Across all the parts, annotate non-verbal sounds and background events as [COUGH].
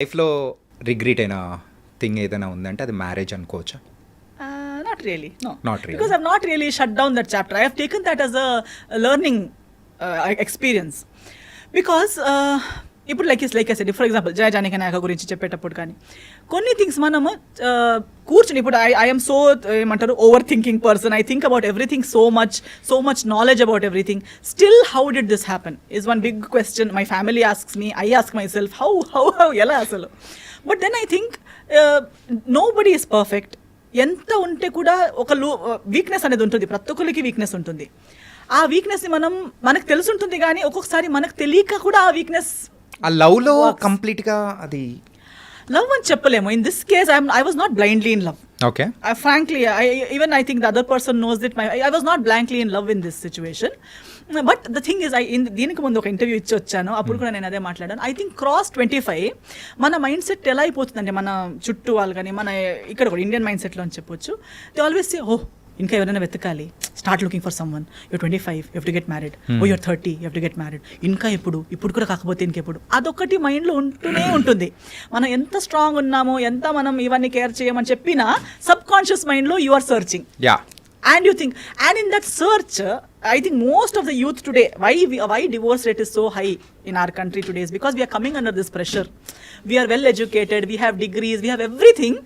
లైఫ్లో రిగ్రెట్ అయిన థింగ్ ఏదైనా ఉందంటే అది మ్యారేజ్ అనుకోవచ్చా? Not really not because I'm not really shut down that chapter I taken that as a learning experience because ఇప్పుడు like like as for example Jaya Janaki Nayaka గురించి చెప్పేటప్పుడు కానీ కొన్ని థింగ్స్ మనము కూర్చుని ఇప్పుడు ఐ ఐఎమ్ సో ఏమంటారు over thinking person I think about everything so much so much knowledge about everything still how did this happen is one big question my family asks me I ask myself how how how ఎలా అసలు? But then I think nobody is perfect ఎంత ఉంటే కూడా ఒక లో weakness అనేది ఉంటుంది. ప్రతి ఒక్కరికి వీక్నెస్ ఉంటుంది. ఆ వీక్నెస్ని మనం మనకు తెలుసుంటుంది కానీ ఒక్కొక్కసారి మనకు తెలియక కూడా ఆ వీక్నెస్ ఆ లవ్లో కంప్లీట్గా అది లవ్ అని చెప్పలేము. In this case I I was not blindly in love okay. Frankly I even I think the other person knows that my I was not blankly in love in this situation but the thing is I దీనికి ముందు ఒక interview ఇచ్చి వచ్చాను. అప్పుడు కూడా నేను అదే మాట్లాడాను. I think cross twenty five మన మైండ్ సెట్ ఎలా అయిపోతుందంటే మన చుట్టూ వాళ్ళు కానీ మన ఇక్కడ కూడా ఇండియన్ మైండ్ సెట్లో అని చెప్పొచ్చు. దే ఆల్వేస్ సే ఓ ఇంకా ఎవరైనా వెతకాలి. Start looking for someone your twenty five you to get married oh your thirty you to get married ఇంకా ఎప్పుడు? ఇప్పుడు కూడా కాకపోతే ఇంకెప్పుడు? అదొకటి మైండ్లో ఉంటూనే ఉంటుంది. మనం ఎంత స్ట్రాంగ్ ఉన్నామో ఎంత మనం ఇవన్నీ కేర్ చేయమని చెప్పినా సబ్ కాన్షియస్ మైండ్లో you are searching and you think and in that search I think most of the youth today why why divorce rate is so high in our country todays because we're coming under this pressure we're well educated we have degrees we have everything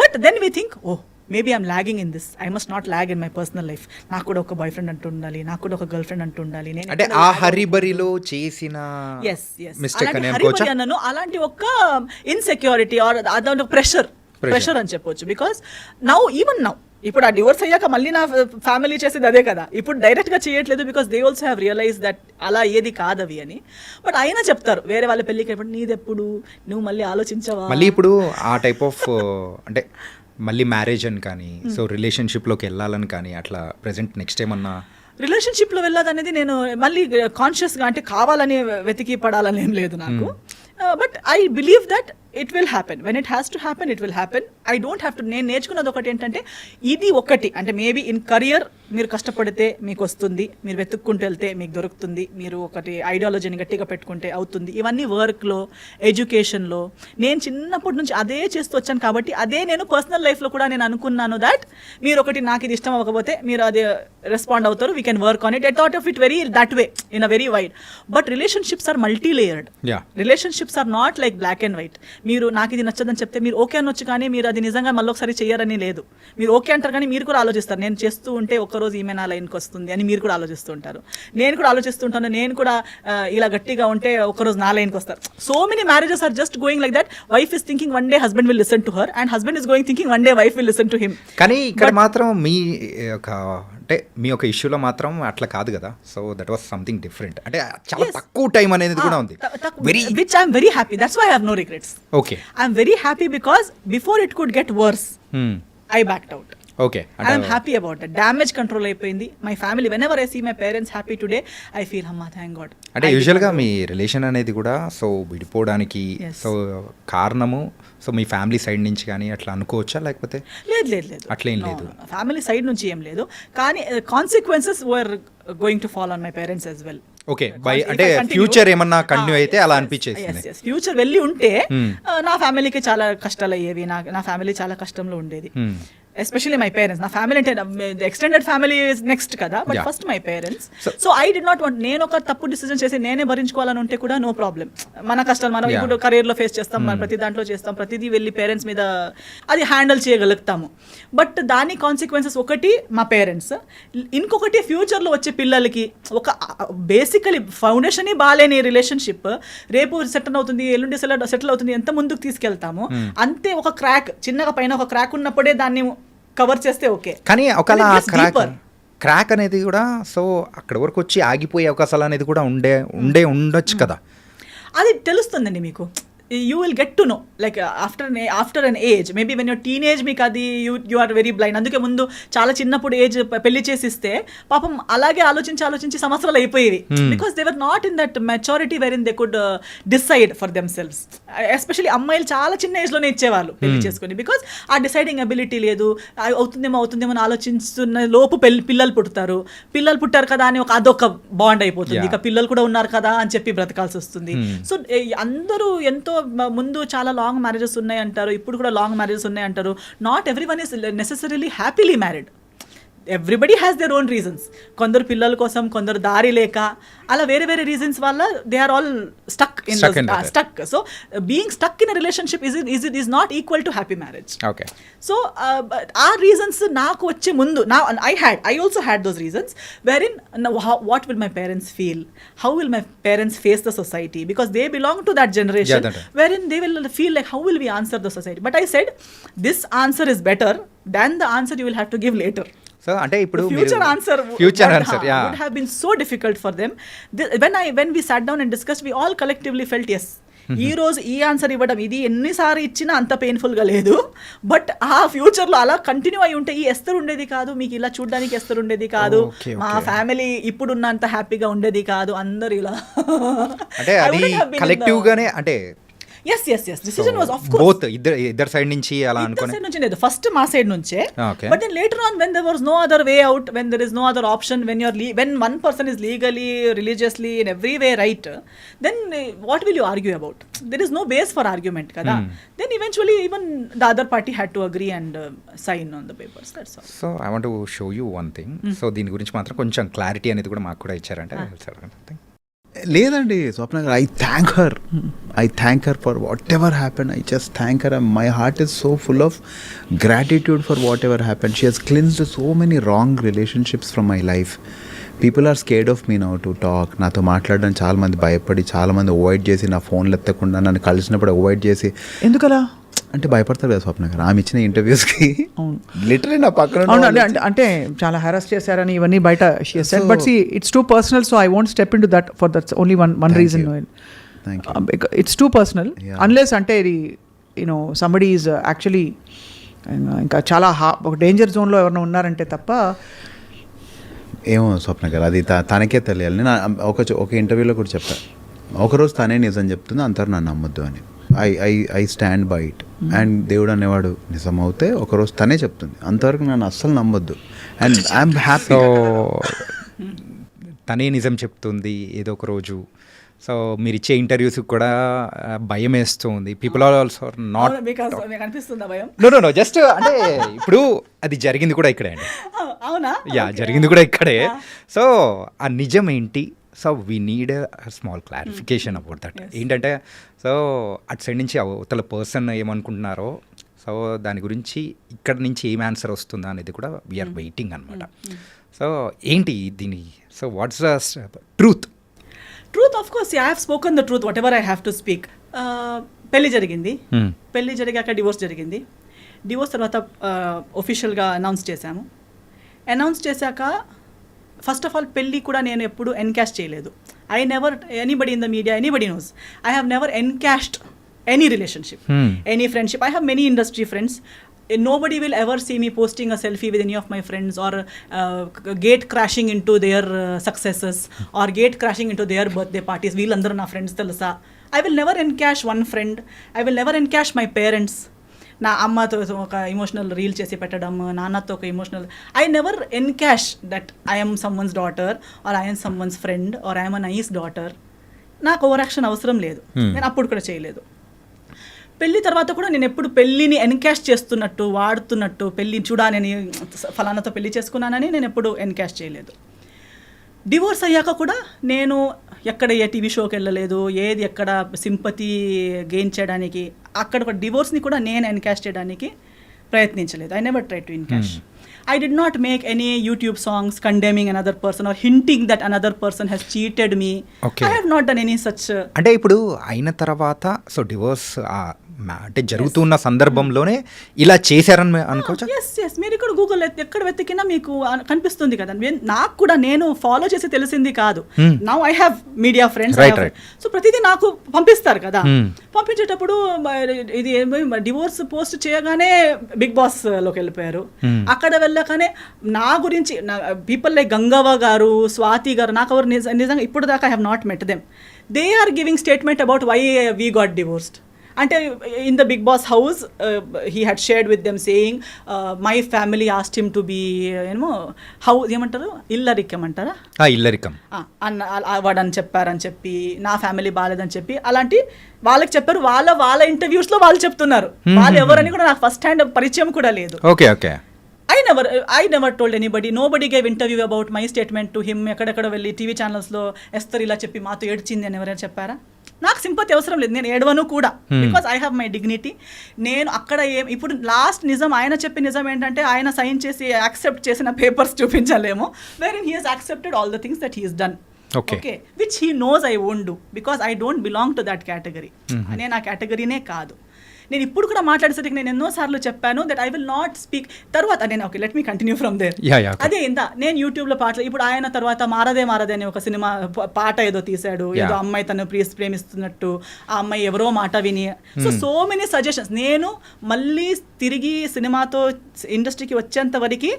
but then we think oh maybe I'm lagging in this I must not lag in my personal life నాకు కూడా ఒక boyfriend అంటూ ఉండాలి నాకు కూడా ఒక girlfriend అంటూ ఉండాలి. నేను అంటే ఆ హరిబరిలో చేసిన ఎస్ అన్నను అలాంటి ఒక ఇన్సెక్యూరిటీ ఆర్ అదొక ప్రెషర్. ప్రెషర్ అని చెప్పొచ్చు. బికాస్ నౌ ఈవెన్ నౌ ఇప్పుడు ఆ డివోర్స్ అయ్యాక మళ్ళీ నా ఫ్యామిలీ చేసేది అదే కదా. ఇప్పుడు డైరెక్ట్గా చేయట్లేదు because they also have realize that అలా ఏది కాదవి అని. బట్ అయినా చెప్తారు వేరే వాళ్ళ పెళ్ళికి నీదెప్పుడు? నువ్వు మళ్ళీ ఆలోచించవా? మళ్ళీ ఇప్పుడు ఆ టైప్ ఆఫ్ అంటే మళ్ళీ మ్యారేజ్ అని కానీ సో రిలేషన్షిప్లోకి వెళ్ళాలని కానీ అట్లా ప్రజెంట్ నెక్స్ట్ ఏమన్నా? రిలేషన్షిప్లో వెళ్ళాదనేది నేను మళ్ళీ కాన్షియస్గా అంటే కావాలని వెతికి పడాలని ఏం లేదు నాకు. But I believe that it will happen when it has to happen it will happen I don't have to నేను నేర్చుకున్నది ఒకటి ఏంటంటే ఇది ఒకటి. అంటే మేబీ ఇన్ కరియర్ మీరు కష్టపడితే మీకు వస్తుంది మీరు వెతుక్కుంటూ వెళ్తే మీకు దొరుకుతుంది మీరు ఒకటి ఐడియాలజీని గట్టిగా పెట్టుకుంటే అవుతుంది. ఇవన్నీ వర్క్లో ఎడ్యుకేషన్లో నేను చిన్నప్పటి నుంచి అదే చేస్తూ వచ్చాను కాబట్టి అదే నేను పర్సనల్ లైఫ్లో కూడా నేను అనుకున్నాను దాట్ మీరు ఒకటి నాకు ఇది ఇష్టం అవ్వకపోతే మీరు అది రెస్పాండ్ అవుతారు we can work on it I thought of it very that way in a very wide but relationships are multi layered relationships are not like black and white మీరు నాకు ఇది నచ్చదని చెప్తే మీరు ఓకే అనొచ్చు కానీ మీరు అది నిజంగా మళ్ళీ ఒకసారి చేయరని లేదు. మీరు ఓకే అంటారు కానీ మీరు కూడా ఆలోచిస్తారు. నేను చేస్తూ ఉంటే ఒక్కరోజు ఈమె నా లైన్కి వస్తుంది అని మీరు కూడా ఆలోచిస్తూ ఉంటారు. నేను కూడా ఆలోచిస్తుంటాను నేను కూడా ఇలా గట్టిగా ఉంటే ఒకరోజు నా లైన్కి వస్తారు. So many marriages are just going like that wife is thinking one day husband will listen to her and husband is going thinking one day wife will listen to him కానీ ఇక్కడ మాత్రం మీ ఒక అంటే మీ ఒక ఇష్యూలో మాత్రం అట్లా కాదు కదా. So that was something different అంటే చాలా. తక్కువ టైం అనేది కూడా ఉంది. Very which I'm very happy that's why have no regrets okay I'm very happy because before it could get worse I backed out okay I'm happy about that damage control అయిపోయింది. My family whenever I see my parents happy today I feel హమ్మా thank God అంటే యూజువల్గా మీ relation అనేది కూడా so విడిపోవడానికి. So కారణము so మీ family side నుంచి కానీ అట్లా అనుకోవచ్చా? లేకపోతే లేదు లేదు లేదు. అట్లేం లేదు. ఫ్యామిలీ సైడ్ నుంచి ఏం లేదు. కానీ consequences were going to follow on my parents as well okay bye అంటే ఫ్యూచర్ ఏమన్నా కంటిన్యూ అయితే అలా అనిపించేసింది. ఫ్యూచర్ వెళ్ళి ఉంటే Hmm. uh, నా ఫ్యామిలీకి చాలా కష్టాలు అయ్యేవి నా నా ఫ్యామిలీ చాలా కష్టంలో ఉండేది. Hmm. ఎస్పెషల్లీ మై పేరెంట్స్ నా ఫ్యామిలీ అంటే ఎక్స్టెండెడ్ ఫ్యామిలీ నెక్స్ట్ కదా but. First my parents so I did not want నేను ఒక తప్పు డిసిజన్ చేసి నేనే భరించుకోవాలని ఉంటే కూడా నో ప్రాబ్లం మన కష్టాలు మనం. Hmm. ఇప్పుడు career లో ఫేస్ చేస్తాం మనం ప్రతి దాంట్లో చేస్తాం ప్రతిదీ వెళ్ళి పేరెంట్స్ మీద అది హ్యాండిల్ చేయగలుగుతాము బట్ దాని కాన్సిక్వెన్సెస్ ఒకటి మా పేరెంట్స్ ఇంకొకటి ఫ్యూచర్లో వచ్చే పిల్లలకి ఒక బేసికలీ ఫౌండేషన్ బాగాలేని రిలేషన్షిప్ రేపు సెటిల్ అవుతుంది ఎల్లుండి సెటిల్ అవుతుంది ఎంత ముందుకు తీసుకెళ్తాము Hmm. అంతే ఒక క్రాక్ చిన్నగా పైన ఒక క్రాక్ ఉన్నప్పుడే దాన్ని కవర్ చేస్తే ఓకే కానీ gets క్రాక్. క్రాక్ అనేది కూడా సో అక్కడ వరకు వచ్చి ఆగిపోయే అవకాశాలు అనేది కూడా ఉండే ఉండే ఉండొచ్చు కదా. అది తెలుస్తుందండి మీకు. You will get to know like after after an age maybe when you're teenage మీకు అది you you are very blind అందుకే ముందు చాలా చిన్నప్పుడు ఏజ్ పెళ్ళి చేసిస్తే పాపం అలాగే ఆలోచించి ఆలోచించి సంవత్సరాలు అయిపోయేవి Hmm. Because they were not in that maturity wherein they could decide for themselves especially అమ్మాయిలు చాలా చిన్న ఏజ్లోనే ఇచ్చేవాళ్ళు పెళ్ళి Hmm. చేసుకొని బికాస్ ఆ డిసైడింగ్ అబిలిటీ లేదు అవుతుందేమో అవుతుందేమో అని ఆలోచిస్తున్న లోపు పెళ్ళి పిల్లలు పుడతారు పిల్లలు పుట్టారు కదా అని ఒక అదొక బాండ్ అయిపోతుంది. ఇక పిల్లలు కూడా ఉన్నారు కదా అని చెప్పి బ్రతకాల్సి వస్తుంది Hmm. సో ఏ, అందరూ ఎంతో ముందు చాలా లాంగ్ మ్యారేజెస్ ఉన్నాయి అంటారు ఇప్పుడు కూడా లాంగ్ మ్యారేజెస్ ఉన్నాయి అంటారు. Not everyone is necessarily happily married everybody has their own reasons కొందరు పిల్లల కోసం కొందరు దారి లేక అలా వేరే వేరే రీజన్స్ వల్ల they are all stuck in Stuck in that. Stuck so being stuck in relationship is is it is not equal to happy marriage okay so ఆ రీజన్స్ నాకు వచ్చే ముందు నా I had I also had those reasons wherein what will my parents feel how will my parents face the society because they belong to that generation that- wherein they will feel like how will we answer the society but I said this answer is better than the answer you will have to give later so అంటే ఇప్పుడు future answer future answer yeah have been so difficult for them. Th- when i when we sat down and discussed we all collectively felt yes. ఈ రోజు ఈ answer ఇవ్వడం ఇది ఎన్నిసార్లు ఇచ్చినా అంత painful గా లేదు. బట్ ఆ ఫ్యూచర్లో అలా కంటిన్యూ అయి ఉంటే ఈ ఎస్తరు ఉండేది కాదు మీకు ఇలా చూడడానికి ఎస్తరు ఉండేది కాదు. మా. ఫ్యామిలీ ఇప్పుడున్నంత హ్యాపీగా ఉండేది కాదు అందరు ఇలా. అంటే అది కలెక్టివ్ గానే అంటే yes yes yes decision was of course both ఇద్దరు ఇద్దరు సైడ్ నుంచి అలా అనుకుని సైడ్ నుంచి లేదు. ఫస్ట్ మా సైడ్ నుంచే. But then later on when there was no other way out when there is no other option when you're when one person is legally religiously in every way right then what will you argue about there is no base for argument కదా then eventually even the other party had to agree and sign on the papers so I want show you one thing so దీని గురించి మాత్రం కొంచెం clarity అనేది కూడా మాకు కూడా ఇచ్చారంటే లేదండి స్వప్న గారు I thank her I thank her for whatever happen I just thank her my heart is so full of gratitude for whatever happen she has cleansed so many wrong relationships from my life people are scared of me now to talk నాతో మాట్లాడడం చాలా మంది భయపడి చాలా మంది avoid చేసి నా ఫోన్లు ఎత్తకుండా నన్ను కలిసినప్పుడు అవాయిడ్ చేసి ఎందుకలా? అంటే భయపడతారు కదా స్వప్న గారు. ఆమె ఇచ్చిన ఇంటర్వ్యూస్కి. లిటరలీ నా పక్కన అవును అంటే చాలా హెరాస్ చేశారని ఇవన్నీ బయట said but see it's too personal so I won't step in to that for that's only one one reason. It's too personal. Unless అంటే ఇది యూనో సంబడి ఈజ్ యాక్చువల్లీ ఇంకా చాలా హా ఒక డేంజర్ జోన్లో ఎవరైనా ఉన్నారంటే తప్ప ఏమో స్వప్న గారు అది తనకే తెలియాలి. నేను ఒక ఒక ఇంటర్వ్యూలో కూడా చెప్పాను ఒకరోజు తనే నిజం చెప్తుంది అంతరు నన్ను నమ్మొద్దు అని. I I I stand by it and దేవుడు అనేవాడు నిజం అవుతే ఒకరోజు తనే చెప్తుంది. అంతవరకు నన్ను అస్సలు నమ్మొద్దు. And I'm happy. సో తనే నిజం చెప్తుంది ఏదో ఒక రోజు. సో మీరు ఇచ్చే ఇంటర్వ్యూస్ కూడా భయం వేస్తుంది people are also not no no no just అంటే ఇప్పుడు అది జరిగింది కూడా ఇక్కడే అండి. అవునా? యా జరిగింది కూడా ఇక్కడే. సో ఆ నిజం ఏంటి? So we need small clarification about that ఏంటంటే సో అటు సైడ్ నుంచి అవతల పర్సన్ ఏమనుకుంటున్నారో సో దాని గురించి ఇక్కడ నుంచి ఏం ఆన్సర్ వస్తుందా అనేది కూడా వీఆర్ వెయిటింగ్ అనమాట సో ఏంటి దీని so what's the truth truth of course I have spoken the truth whatever I have to speak పెళ్ళి జరిగింది. Hmm. పెళ్ళి జరిగాక డివోర్స్ జరిగింది. డివోర్స్ తర్వాత ఒఫిషియల్గా అనౌన్స్ చేశాము. అనౌన్స్ చేశాక ఫస్ట్ ఆఫ్ ఆల్ పెళ్ళి కూడా నేను ఎప్పుడు ఎన్కాష్ చేయలేదు I never anybody in the media anybody knows I have never encashed any relationship Hmm. friendship. I have many industry friends. Uh, Nobody will ever see me posting a selfie with any of my friends or uh, gate crashing into their uh, successes or gate crashing into their birthday parties. వీళ్ళందరూ నా friends తెలుసా I will never encash one friend I will never encash my parents నా అమ్మతో ఒక emotional reel చేసి పెట్టడం నాన్నతో ఒక emotional I never encash that I'm someone's daughter or I'm someone's friend or I'm a nice daughter నాకు over action అవసరం లేదు. Hmm. నేను అప్పుడు కూడా చేయలేదు. పెళ్ళి తర్వాత కూడా నేను ఎప్పుడు పెళ్ళిని ఎన్కాష్ చేస్తున్నట్టు వాడుతున్నట్టు పెళ్ళి చూడాలని ఫలానాతో పెళ్ళి చేసుకున్నానని నేను ఎప్పుడు ఎన్కాష్ చేయలేదు. డివోర్స్ అయ్యాక కూడా నేను ఎక్కడ ఏ టీవీ షోకి వెళ్ళలేదు ఏది ఎక్కడ సింపతి గెయిన్ చేయడానికి అక్కడ ఒక డివోర్స్ని కూడా నేను ఎన్కాష్ చేయడానికి ప్రయత్నించలేదు. I never try to encash I did not make any YouTube songs condemning another person or hinting that another person has cheated me. I have not done any such అంటే ఇప్పుడు అయిన తర్వాత సో డివోర్స్ అంటే జరుగుతున్న సందర్భంలోనే ఇలా చేశారని అనుకోవచ్చా ఎస్ ఎస్ మీరు ఇక్కడ గూగుల్ ఎక్కడ వెతికినా మీకు కనిపిస్తుంది కదా నాకు కూడా నేను ఫాలో చేసి తెలిసింది కాదు. Now I have media friends. So ప్రతిదీ నాకు పంపిస్తారు కదా Hmm. పంపించేటప్పుడు ఇది డివోర్స్ పోస్ట్ చేయగానే బిగ్ బాస్లోకి వెళ్ళిపోయారు Hmm. అక్కడ వెళ్ళగానే నా గురించి పీపుల్ లైక్ గంగవ్వ గారు స్వాతి గారు నాకు ఎవరు నిజ- నిజంగా ఇప్పుడు దాకా I have not met them they are giving statement about why we got divorced అంటే in the Bigg Boss house he had shared with them saying my family asked him to be ఏమో how ఏమంటారు? ఇల్లరికం అంటారా? ఇల్లరికం. అన్న వాడని చెప్పారని చెప్పి నా ఫ్యామిలీ బాగాలేదని చెప్పి అలాంటి వాళ్ళకి చెప్పారు. వాళ్ళ వాళ్ళ ఇంటర్వ్యూస్లో వాళ్ళు చెప్తున్నారు. వాళ్ళు ఎవరని కూడా నాకు ఫస్ట్ హ్యాండ్ పరిచయం కూడా లేదు. Okay okay. I never I never told anybody nobody gave interview about my statement to him ఎక్కడెక్కడ వెళ్ళి టీవీ ఛానల్స్లో ఎస్తర్ ఇలా చెప్పి మాతో ఏడ్చింది అని ఎవరైనా చెప్పారా? నాకు సింపతి అవసరం లేదు నేను ఏడవను కూడా. Because I have my dignity నేను అక్కడ ఏం ఇప్పుడు లాస్ట్ నిజం ఆయన చెప్పిన నిజం ఏంటంటే ఆయన సైన్ చేసి యాక్సెప్ట్ చేసిన papers చూపించలేము. Wherein he has accepted all the things that he's done. Okay which he knows I won't do because I don't belong to that category నేను ఆ కేటగిరీనే కాదు. నేను ఇప్పుడు కూడా మాట్లాడేసరికి నేను ఎన్నోసార్లు చెప్పాను that I will not speak తర్వాత నేను okay let me continue from there. అదే ఇంత నేను యూట్యూబ్లో పాటలు ఇప్పుడు ఆయన తర్వాత మారదే మారదే అనే ఒక సినిమా పాట ఏదో తీశాడు ఏదో. అమ్మాయి తను ప్రీస్ ప్రేమిస్తున్నట్టు ఆ అమ్మాయి ఎవరో మాట విని. సో సో మెనీ సజెషన్స్ నేను మళ్ళీ తిరిగి సినిమాతో ఇండస్ట్రీకి వచ్చేంత వరకు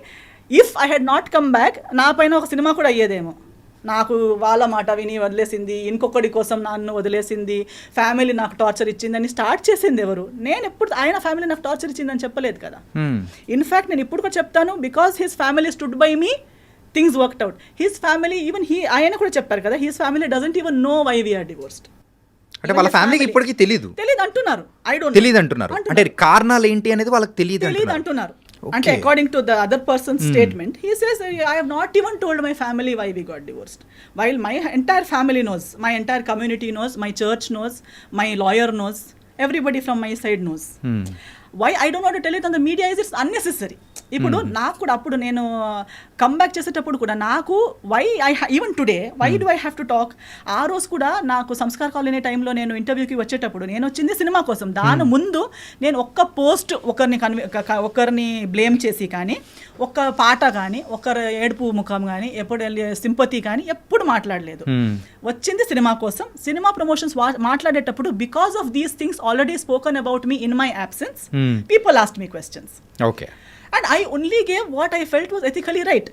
if I had not come back నా పైన ఒక సినిమా కూడా అయ్యేదేమో. నాకు వాళ్ళ మాట విని వదిలేసింది ఇంకొకటి కోసం నన్ను వదిలేసింది ఫ్యామిలీ నాకు టార్చర్ ఇచ్చిందని స్టార్ట్ చేసింది ఎవరు? నేను ఎప్పుడు ఆయన ఫ్యామిలీ నాకు టార్చర్ ఇచ్చిందని చెప్పలేదు కదా. Hmm. ఇన్ఫ్యాక్ట్ నేను ఇప్పుడు కూడా చెప్తాను because his family stood by me things worked out his family even he ఆయన కూడా చెప్పారు కదా his family doesn't even know why we're divorced అంటే వాళ్ళ ఫ్యామిలీకి ఇప్పటికీ తెలీదు. తెలియదు అంటున్నారు. ఐ డోంట్ తెలియదు అంటున్నారు. అంటే కారణాలు ఏంటి అనేది వాళ్ళకి తెలియదు తెలియదు అంటున్నారు. Okay. And according to the other person's mm. statement, he says, I have not even told my family why we got divorced. While my entire family knows, my entire community knows, my church knows, my lawyer knows, everybody from my side knows. Mm. Why I don't want to tell it on the media is it's unnecessary. ఇప్పుడు నాకు కూడా అప్పుడు నేను comeback చేసేటప్పుడు కూడా నాకు why I even today why do I have to talk ఆ రోజు కూడా నాకు సంస్కార్ కాలనీ టైంలో నేను ఇంటర్వ్యూకి వచ్చేటప్పుడు నేను వచ్చింది సినిమా కోసం. దాని ముందు నేను ఒక్క పోస్ట్ ఒకరిని కన్వి ఒకరిని బ్లేమ్ చేసి కానీ ఒక్క పాట కానీ ఒకరి ఏడుపు ముఖం కానీ ఎప్పుడు సింపతి కానీ ఎప్పుడు మాట్లాడలేదు. Hmm. వచ్చింది సినిమా కోసం. సినిమా ప్రమోషన్స్ మాట్లాడేటప్పుడు because of these things already spoken about me in my absence Hmm. People asked me questions okay and I only gave what I felt was ethically right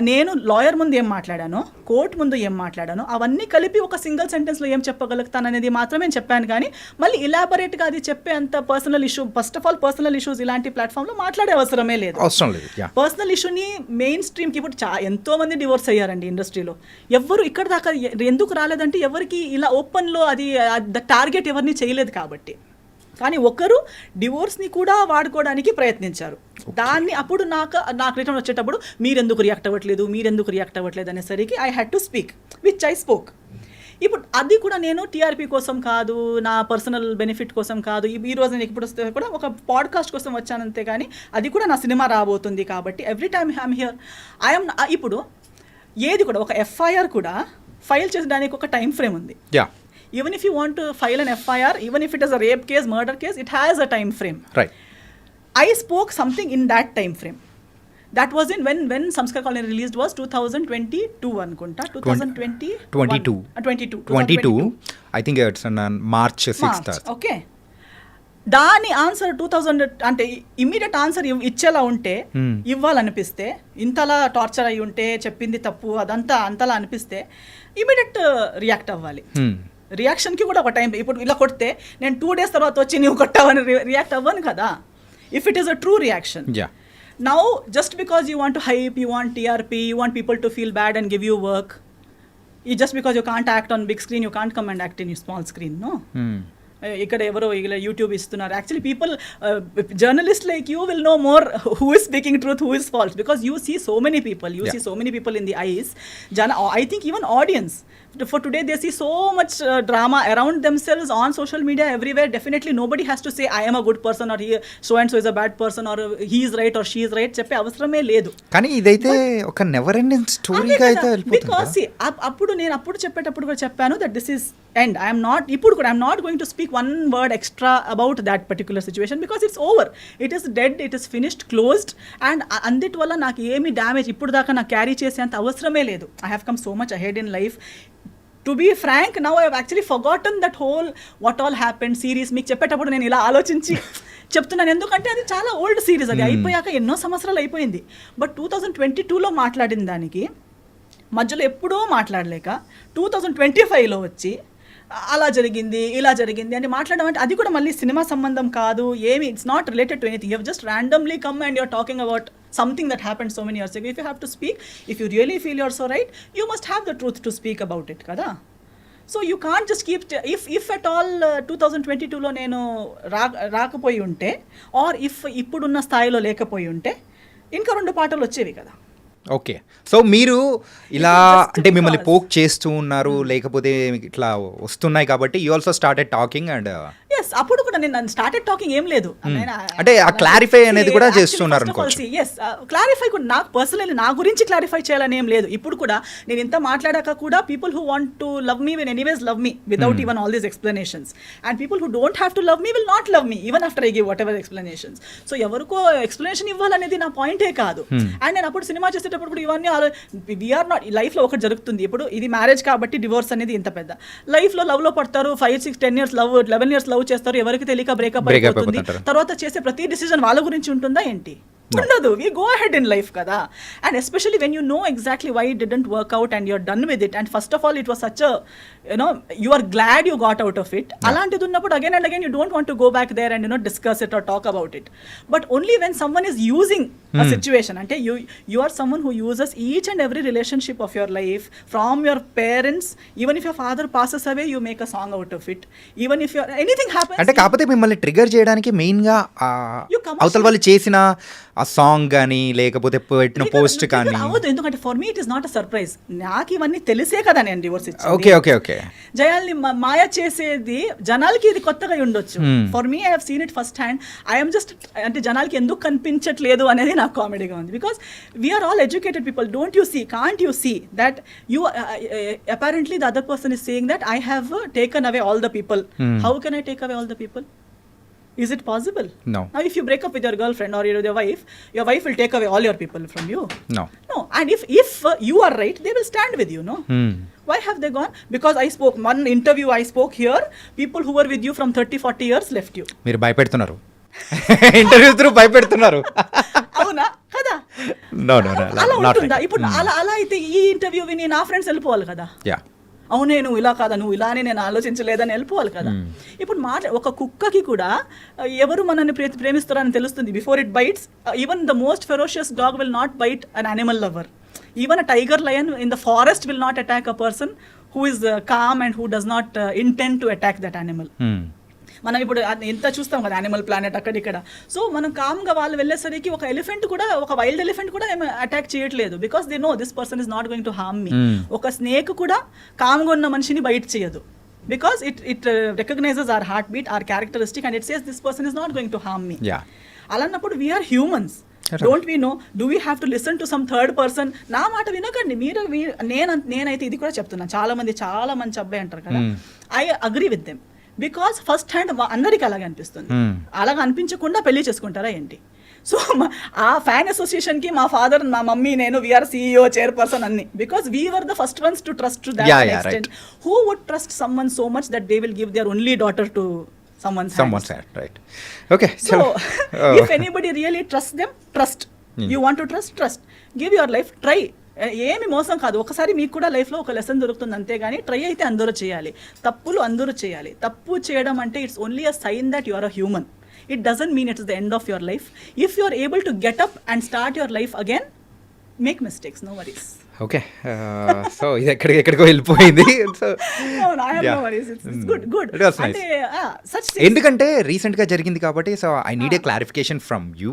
నేను lawyer ముందు ఏం మాట్లాడానో court ముందు ఏం మాట్లాడానో అవన్నీ కలిపి ఒక single సెంటెన్స్లో ఏం చెప్పగలుగుతాను అనేది మాత్రమే చెప్పాను కానీ మళ్ళీ ఇలాబరేట్గా అది చెప్పే అంత personal issue first of all personal issues ఇలాంటి ప్లాట్ఫామ్లో మాట్లాడే అవసరమే లేదు. అవసరం లేదు పర్సనల్ ఇష్యూని మెయిన్ స్ట్రీమ్కి ఇప్పుడు చా ఎంతో మంది డివోర్స్ అయ్యారండి ఇండస్ట్రీలో ఎవరు ఇక్కడ దాకా ఎందుకు రాలేదంటే ఎవరికి ఇలా ఓపెన్లో అది టార్గెట్ ఎవరిని చేయలేదు కాబట్టి. కానీ ఒకరు డివోర్స్ని కూడా వాడుకోవడానికి ప్రయత్నించారు. దాన్ని అప్పుడు నాకు నాకు రిటర్న్ వచ్చేటప్పుడు మీరెందుకు రియాక్ట్ అవ్వట్లేదు మీరెందుకు రియాక్ట్ అవ్వట్లేదు అనేసరికి I had to speak which I spoke ఇప్పుడు అది కూడా నేను టీఆర్పీ కోసం కాదు నా పర్సనల్ బెనిఫిట్ కోసం కాదు ఈ- రోజు నేను ఇప్పుడు వస్తే కూడా ఒక పాడ్కాస్ట్ కోసం వచ్చానంతే కానీ అది కూడా నా సినిమా రాబోతుంది కాబట్టి every time I'm here I'm ఇప్పుడు ఏది కూడా ఒక ఎఫ్ఐఆర్ కూడా ఫైల్ చేసడానికి ఒక టైం ఫ్రేమ్ ఉంది. Even if you want file an FIR even if it is a rape case murder case it has a time frame right I spoke something in that time frame. That was in when when Samskar Colony released was 2022 అనుకుంటా 2020 22. 22 twenty two I think it's March sixth okay దాని answer two thousand అంటే immediate answer ఇచ్చేలా ఉంటే Hmm. ఇవ్వాలనిపిస్తే ఇంతలా torture అయి ఉంటే చెప్పింది తప్పు అదంతా అంతలా అనిపిస్తే ఇమ్మీడియట్ రియాక్ట్ అవ్వాలి. Hmm. రియాక్షన్కి కూడా ఒక టైం ఇప్పుడు ఇలా కొడితే నేను టూ డేస్ తర్వాత వచ్చి నువ్వు కొట్టావని రియాక్ట్ అవ్వను కదా if it is a true reaction you want to hype, you want TRP, you want people to feel bad and give you work, you just because you can't act on big screen, you can't come and act in your small screen, no? Hmm. Uh, ఇక్కడ ఎవరో ఇలా YouTube ఇస్తున్నారు actually people journalist like you will know more who is speaking truth who is false because you see so many people you. See so many people in the eyes జన I think even audience for today they see so much uh, drama around themselves on social media everywhere. Definitely nobody has to say i am a good person or he so and so is a bad person or uh, he is right or she is right చెప్పే అవసరమే లేదు. కానీ ఇదైతే ఒక never ending స్టోరీగా అయితే because. అప్పుడు నేను అప్పుడు చెప్పేటప్పుడు కూడా చెప్పాను that this is and I'm not ఇప్పుడు కూడా I'm not going to speak one word extra about that particular situation because it's over it is dead it is finished closed and అందిటి వల్ల నాకు ఏమి డ్యామేజ్ ఇప్పుడు దాకా నాకు క్యారీ చేసేంత అవసరమే లేదు. I have come so much ahead in life to be frank now I actually forgotten that whole what all happened series మీకు చెప్పేటప్పుడు నేను ఇలా ఆలోచించి [LAUGHS] చెప్తున్నాను. ఎందుకంటే అది చాలా ఓల్డ్ సిరీస్ అది. అయిపోయాక ఎన్నో సంవత్సరాలు అయిపోయింది. బట్ టూ థౌజండ్ ట్వంటీ టూలో మాట్లాడిన దానికి మధ్యలో ఎప్పుడూ మాట్లాడలేక టూ థౌజండ్ ట్వంటీ ఫైవ్లో వచ్చి అలా జరిగింది ఇలా జరిగింది అని మాట్లాడడం అంటే అది కూడా మళ్ళీ సినిమా సంబంధం కాదు ఏమి it's not related to anything you just randomly come and you're talking about something that happen so many years if you have to speak if you really feel you're so right you must have the truth to speak about it కదా so you can't just keep if if at all two thousand twenty టూలో నేను రా రాకపోయి ఉంటే are if ఇప్పుడున్న స్థాయిలో లేకపోయి ఉంటే ఇంకా రెండు పాటలు వచ్చేవి కదా. ఓకే. సో మీరు ఇలా అంటే మిమ్మల్ని పోక్ చేస్తూ ఉన్నారు లేకపోతే ఇట్లా వస్తున్నాయి కాబట్టి you also started talking and yes అప్పుడు కూడా నేను స్టార్టెడ్ టాకింగ్ ఏం లేదు. అంటే ఆ clarify అనేది కూడా చేస్తున్నారు అనుకోవచ్చు. ఎస్ క్లారిఫై కూడా నాకు పర్సనల్లీ నా గురించి క్లారిఫై చేయాలని ఏం లేదు. ఇప్పుడు కూడా నేను ఇంత మాట్లాడాక కూడా people who want to love me will anyways love me without even all these explanations and people who don't have to love me will not love me even after I give whatever explanations so ఎవరికో explanation ఇవ్వాలనేది నా పాయింటే కాదు. And నేను అప్పుడు cinema చేసేటప్పుడు కూడా ఇవన్నీ వీఆర్ నాట్ లైఫ్లో ఒకటి జరుగుతుంది. ఇప్పుడు ఇది మ్యారేజ్ కాబట్టి డివోర్స్ అనేది ఇంత పెద్ద. లైఫ్లో లవ్లో పడతారు five six ten years love eleven years love చేస్తారు ఎవరికి తెలియక బ్రేకప్ అయిపోతుంది. తర్వాత చేసే ప్రతి డిసిజన్ వాళ్ళ గురించి ఉంటుందా ఏంటి ఉండదు. We go head in life కదా. And especially when you know exactly why didn't work out and you're done with it and first of all it was such you know you are glad you got out of it అలాంటిది ఉన్నప్పుడు again and again you don't want go back there and you no discuss it or talk about it but only when someone is using a situation అంటే you you are someone who uses each and every relationship of your life from your parents even if your father passes away you make a song out of it even if your anything happen అంటే కాకపోతే మిమ్మల్ని trigger చేయడానికి మెయిన్గా అవతల వాళ్ళు చేసిన ఆ song కానీ లేకపోతే పెట్టిన పోస్ట్ కానీ. అవ్వదు ఎందుకంటే for me it is not a surprise నాకు ఇవన్నీ తెలిసే కదా నేను డివోర్స్ ఇచ్చింది. ఓకే ఓకే ఓకే జయాల్ని మాయ చేసేది జనాలకి ఇది కొత్తగా ఉండొచ్చు. For me I have seen it first hand I'm just అంటే జనాలకి ఎందుకు కనిపించట్లేదు అనేది నాకు కామెడీగా ఉంది. Because we're all educated people don't you see can't you see that you apparently the other person is saying that I have taken away all the people. How can I take away all the people Is it possible? No. Now, if you break up with your girlfriend or your your wife, your wife will take away all your people from you. No No, and if if uh, you are right, they will stand with you. No. Hmm. Why have they gone? Because I spoke one interview I spoke here. People who were with you from 30, 40 years left you. మీరు భయపెడుతున్నారు interview through భయపెడుతున్నారు అవునా కదా no no అలా ఉంటుందా ఇప్పుడు అలా అలా అయితే ఈ ఇంటర్వ్యూ విని నా ఫ్రెండ్స్ వెళ్ళిపోవాలి కదా యా అవునే నువ్వు ఇలా కాదా నువ్వు ఇలానే నేను ఆలోచించలేదని వెళ్ళిపోవాలి కదా. ఇప్పుడు మాట ఒక కుక్కకి కూడా ఎవరు మనల్ని ప్రే ప్రేమిస్తారని తెలుస్తుంది. Before it bites even the most ferocious dog will not bite an animal lover even a tiger lion in the forest will not attack a person who is calm and who does not intent to attack that Hmm. మనం ఇప్పుడు ఎంత చూస్తాం కదా animal planet అక్కడిక్కడ so మనం కామ్గా వాళ్ళు వెళ్ళేసరికి ఒక ఎలిఫెంట్ కూడా ఒక వైల్డ్ ఎలిఫెంట్ కూడా ఏమి అటాక్ చేయట్లేదు. Because they know this person is not going to harm me. ఒక స్నేక్ కూడా కామ్గా ఉన్న మనిషిని బయట చేయదు. Because it it recognises our heartbeat or characteristic and it says this person is not going to harm me అలాన్నప్పుడు we're humans don't we know do we have to listen to some third person నా మాట వినకండి. మీరు నేను నేనైతే ఇది కూడా చెప్తున్నాను చాలా మంది చాలా మంచి అబ్బాయి అంటారు కదా. I agree with them because first hand అందరికీ అలాగే అనిపిస్తుంది. Hmm. అలాగ అనిపించకుండా పెళ్ళి చేసుకుంటారా ఏంటి? సో ఆ ఫ్యాన్ అసోసియేషన్కి మా ఫాదర్ మా మమ్మీ నేను వీఆర్ సీఈఓ చైర్పర్సన్ అన్ని. Because we were the first ones to trust to extent who would trust some one so much that they will give their only daughter to anybody really trust them trust. You want to trust trust give your life try ఏమి మోసం కాదు. ఒకసారి మీకు కూడా లైఫ్లో ఒక lesson దొరుకుతుంది అంతేగాని ట్రై అయితే అందరూ చేయాలి. తప్పులు అందరూ చేయాలి. తప్పు చేయడం అంటే it's only a sign that you are a human. It doesn't mean it's the end of your life. If you are able to get up and start your life again make mistakes no worries okay so ఇది ఎక్కడికి ఎక్కడికో వెళ్ళిపోయింది. [LAUGHS] So things- ఎందుకంటే రీసెంట్గా జరిగింది కాబట్టి so I need a clarification from you.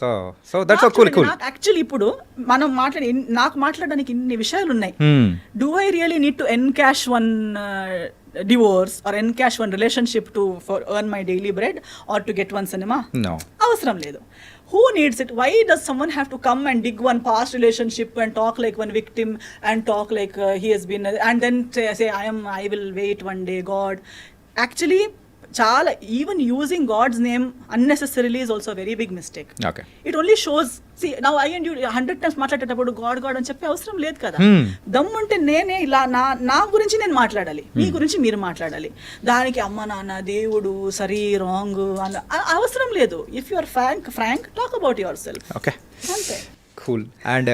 So so that's cool cool actually ఇప్పుడు మనం మాట్లాడి నాకు మాట్లాడడానికి ఇన్ని విషయాలు ఉన్నాయి Hmm. Do I really need to encash one divorce or encash one relationship to for earn my daily bread or to get one cinema అవసరం లేదు. Who needs it why does someone have to come and dig one past relationship and talk like one victim and talk like he he's been and then say I'm I will wait one day god actually చాలా even using god's name unnecessarily is also very big mistake it only shows see now I and you hundred times మాట్లాడేటప్పుడు God God అని చెప్పే అవసరం లేదు కదా. Hmm. దమ్ముంటే నేనే ఇలా నా నా గురించి నేను మాట్లాడాలి. మీ గురించి మీరు మాట్లాడాలి. దానికి అమ్మ నాన్న దేవుడు సరి రాంగ్ అన్న అవసరం లేదు. If you are frank frank talk about your self okay అంతే కూల్ అండ్